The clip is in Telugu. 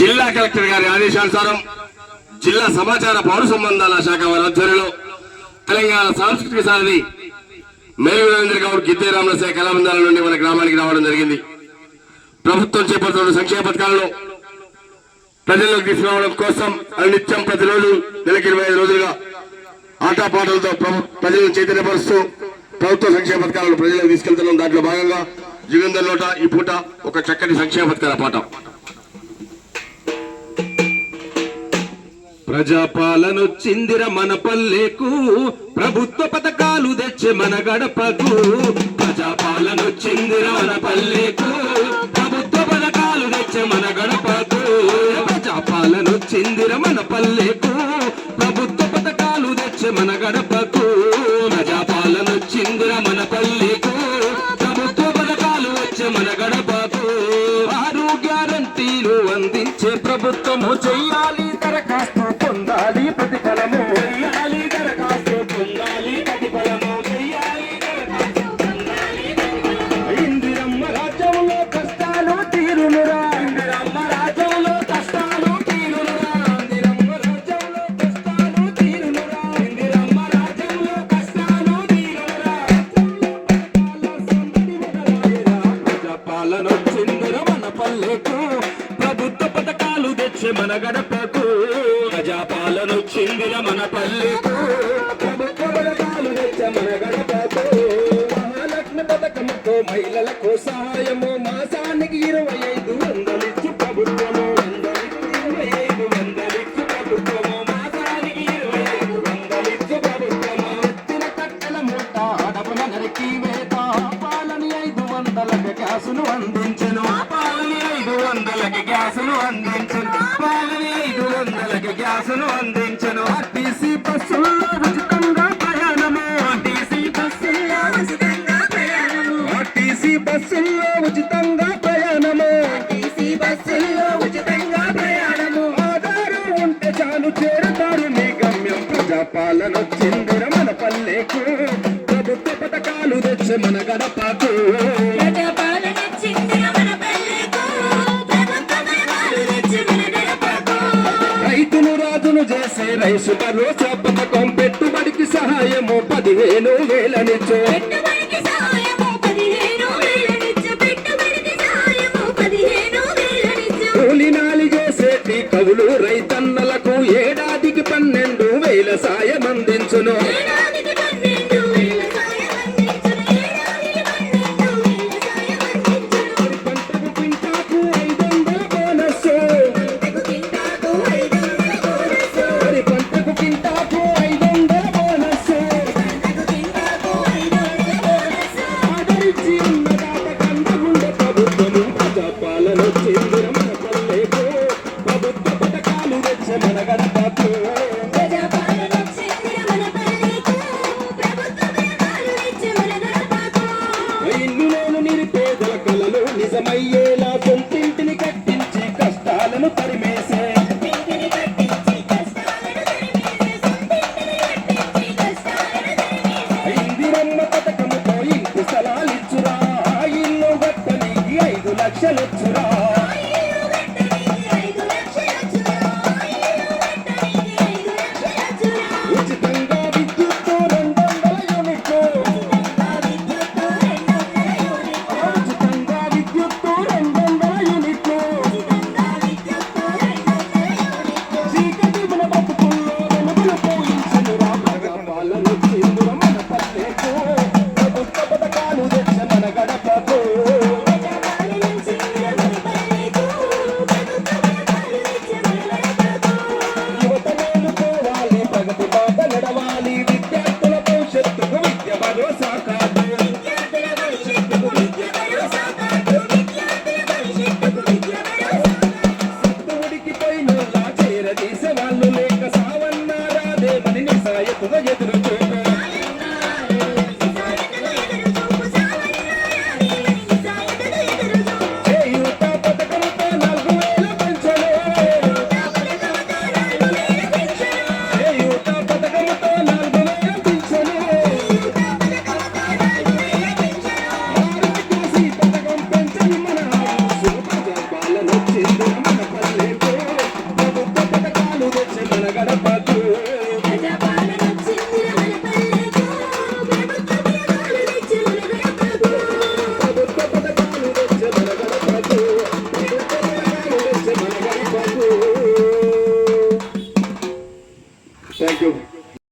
జిల్లా కలెక్టర్ గారి ఆదేశానుసారం జిల్లా సమాచార పౌర సంబంధాల శాఖ వారి ఆధ్వర్యంలో తెలంగాణ సాంస్కృతిక సారథి మేలు రవీంద్ర గౌడ్ గిద్దే శాఖ కళాబంధాల నుండి మన గ్రామానికి రావడం జరిగింది. ప్రభుత్వం చేపడుతున్న సంక్షేమ పథకాలను ప్రజల్లోకి తీసుకురావడం కోసం నిత్యం ప్రతిరోజు నెలకి ఇరవై ఐదు రోజులుగా ఆటపాటలతో ప్రజలను చైతన్యపరుస్తూ ప్రభుత్వ సంక్షేమ పథకాలను ప్రజలకు తీసుకెళ్తున్నాం. దాంట్లో భాగంగా యుగంధర్ లోట ఈ పూట ఒక చక్కటి సంక్షేమ పథకాల పాట ప్రజాపాలనొచ్చిందిర మన పల్లెకు ప్రభుత్వ పథకాలు తెచ్చే మన గడపకు. ప్రజాపాలనొచ్చిందిర మన పల్లెకు ప్రభుత్వ పథకాలు తెచ్చే మన గడపకు. ప్రజాపాలనొచ్చిందిర మన పల్లెకు ప్రభుత్వ పథకాలు తెచ్చే మన గడపకు. ప్రజాపాలనొచ్చిందిర మన పల్లెకు ప్రభుత్వ పథకాలు వచ్చే మన గడపకు. ఆరు గ్యారంటీలు అందించే ప్రభుత్వము చెయ్యాలి. గడపకు ప్రజాపాలనొచ్చిందిర మన పల్లెకు మన గడపకు మహాలక్ష్మి మహిళలకు సహాయము. మాసానికి ఇరవై ఐదు వందలిచ్చు ప్రభుత్వము. ఇరవై ఐదు వందలిచ్చు ప్రభుత్వము. మాసానికి ఇరవై ఐదు వందలిచ్చు ప్రభుత్వము. ఎత్తిన కట్టెల మూట అడవుల నరికి వేత. పాలని ఐదు వందల గ్యాసును అందించను అందించను పాలని ఐదు వందలకి గ్యాసును అందించను ఆర్టీసీ బస్సుల్లో ఉచితంగా ప్రయాణము ఆర్టీసీ బస్సుల్లో ఉచితంగా ప్రయాణము ఆర్టీసీ బస్సుల్లో ఉచితంగా ప్రయాణము ఆర్టీసీ బస్సుల్లో ఉచితంగా ప్రయాణము ఆధారం ఉంటే చాలు చేరుతారు నీ గమ్యం ప్రజాపాలన వచ్చిందిర మన పల్లెకు. ప్రభుత్వ పథకాలు తెచ్చి మన గడపకు. రైసు భరోసా పథకం పెట్టుబడికి సహాయము పదిహేను వేలనిచ్చు. పెట్టుబడికి సహాయము పదిహేను వేలనిచ్చు. పెట్టుబడికి సహాయము పదిహేను వేలనిచ్చు. కూలి నాలి చేసేటి కవులు రైతన్నలకు ఏడాదికి పన్నెండు వేల సాయం అందించును. నిజమయ్యేలా సొంతింటిని కట్టించి కష్టాలను తరిమేసే. కట్టించి కష్టాలను ఇందిరమ్మ పథకముతో ఇంటి స్థలాలిచ్చురా. ఇల్లు గట్టనికి ఐదు లక్షలిచ్చురా.